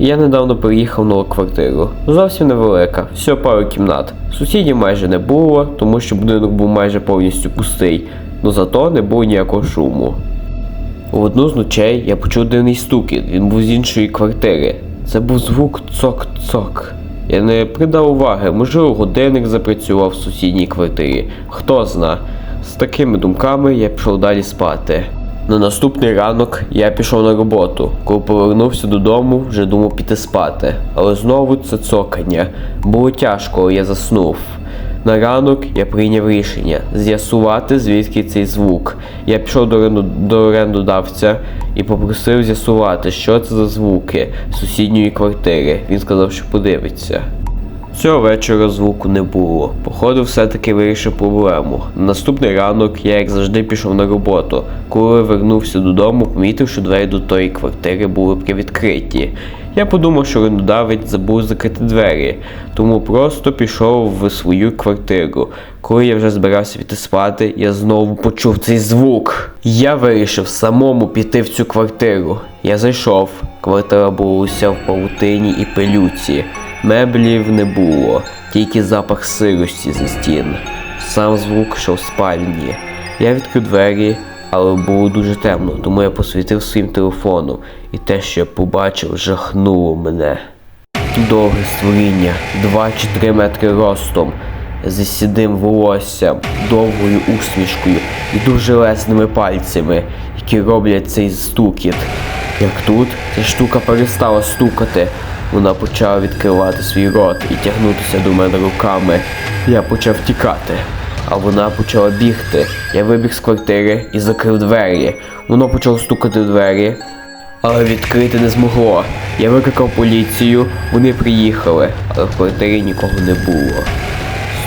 Я недавно переїхав нову квартиру. Зовсім невелика, всього пару кімнат. Сусідів майже не було, тому що будинок був майже повністю пустий, но зато не було ніякого шуму. В одну з ночей я почув дивний стукіт, він був з іншої квартири. Це був звук цок-цок. Я не придав уваги, можливо, годинник запрацював в сусідній квартирі. Хто зна. З такими думками я пішов далі спати. На наступний ранок я пішов на роботу. Коли повернувся додому, вже думав піти спати. Але знову це цокання. Було тяжко, я заснув. На ранок я прийняв рішення з'ясувати, звідки цей звук. Я пішов до, до орендодавця і попросив з'ясувати, що це за звуки з сусідньої квартири. Він сказав, що подивиться. Цього вечора звуку не було. Походу, все-таки вирішив проблему. На наступний ранок я, як завжди, пішов на роботу. Коли вернувся додому, помітив, що двері до тої квартири були привідкриті. Я подумав, що орендодавець забув закрити двері, тому просто пішов в свою квартиру. Коли я вже збирався піти спати, я знову почув цей звук. Я вирішив самому піти в цю квартиру. Я зайшов. Квартира була уся в павутині і пилюці. Меблів не було, тільки запах сирості зі стін. Сам звук йшов в спальні. Я відкрив двері, але було дуже темно, тому я посвітив своїм телефоном, і те, що я побачив, жахнуло мене. Довге створіння, 2 чи 3 метри ростом, зі сідим волоссям, довгою усмішкою і дуже лесними пальцями, які роблять цей стукіт. Як тут ця штука перестала стукати, вона почала відкривати свій рот і тягнутися до мене руками. Я почав тікати, а вона почала бігти. Я вибіг з квартири і закрив двері. Воно почало стукати в двері, але відкрити не змогло. Я викликав поліцію, вони приїхали, але в квартирі нікого не було.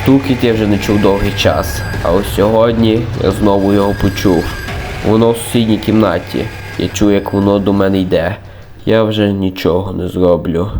Стукіт я вже не чув довгий час, а ось сьогодні я знову його почув. Воно в сусідній кімнаті. Я чую, як воно до мене йде. Я вже нічого не зроблю.